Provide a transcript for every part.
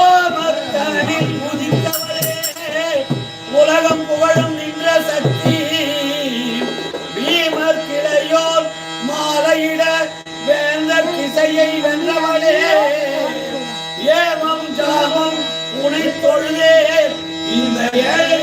ஓமத்தனலில் உதித்தவளே உலகம் புகழும் நின்ற சக்தி. பீமர் கிளையோர் மாலையிட வேந்த திசையை வென்றவளே ஏமம் ஜாமம் உனை தொழுதே. இந்த ஏழை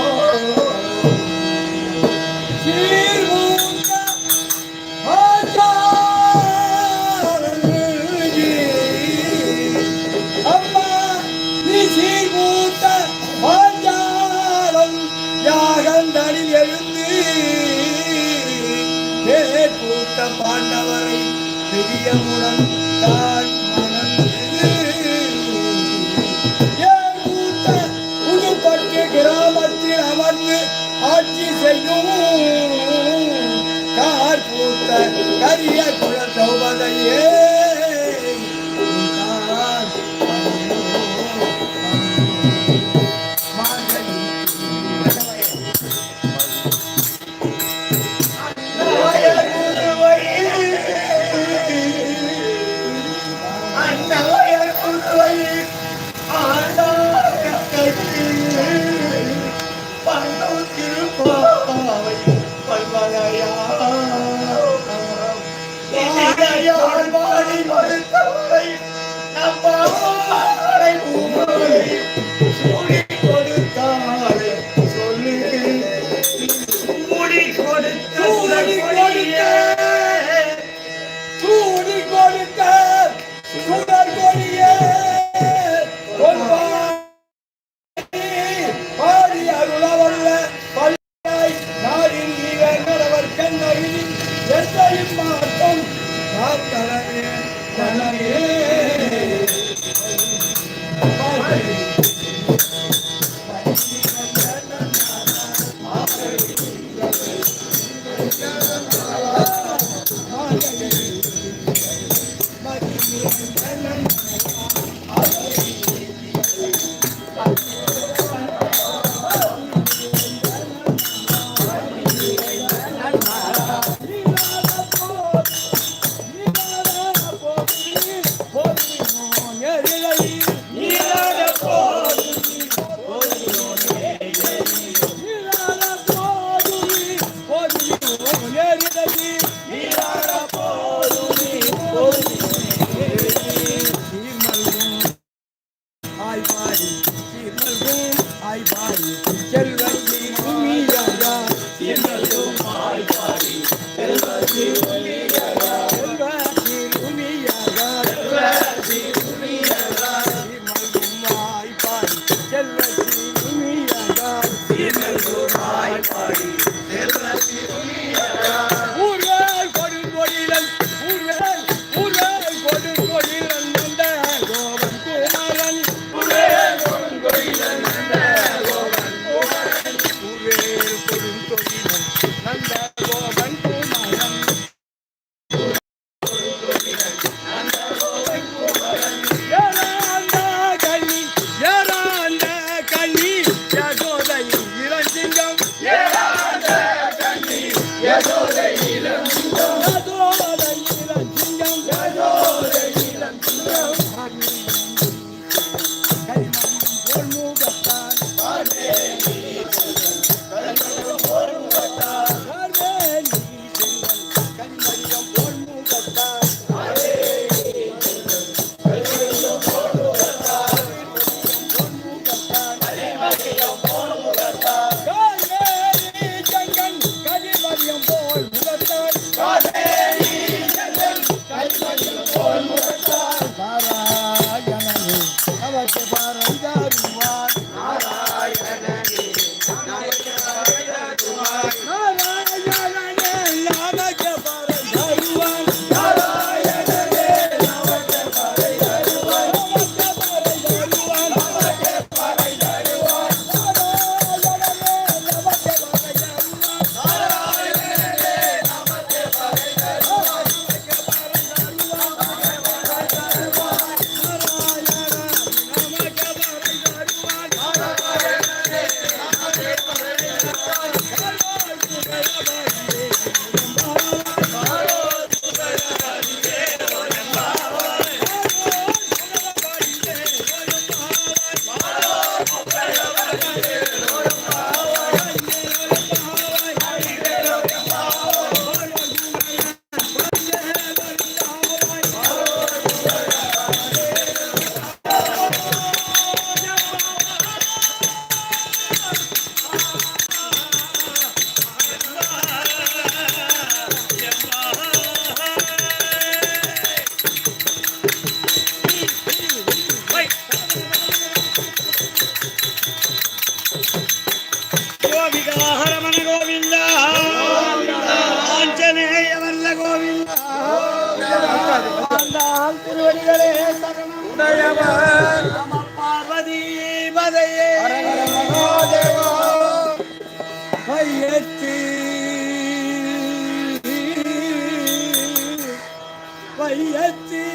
பூத்த பாண்டவரை பிரியமுடன் தான் புதுப்பட்டு கிராமத்தில் அமர்ந்து ஆட்சி செய்யும். கார் பூத்த கரிய குல Yeah. கையெத்தி கையெத்தி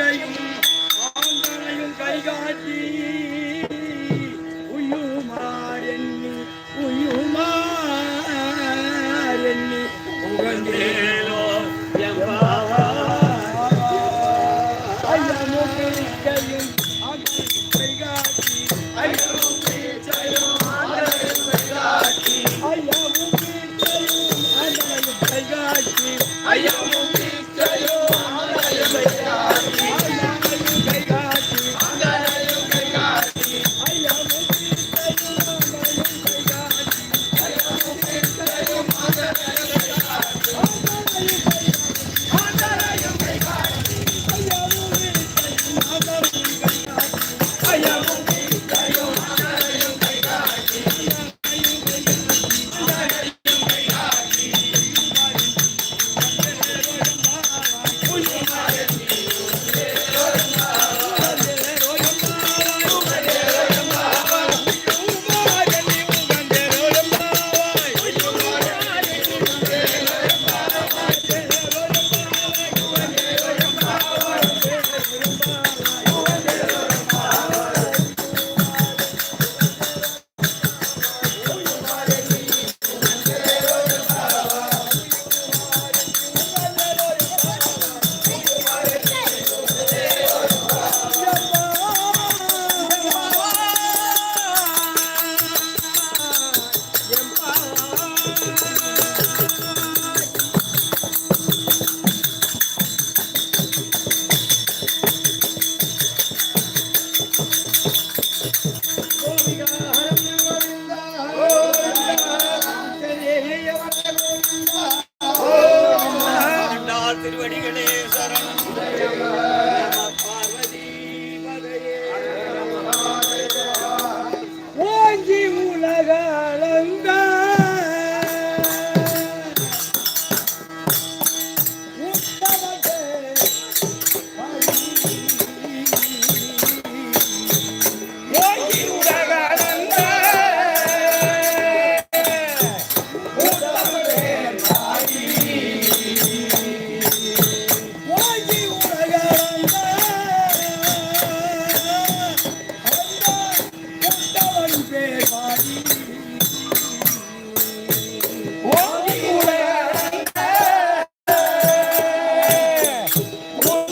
aí. திருவடிகளே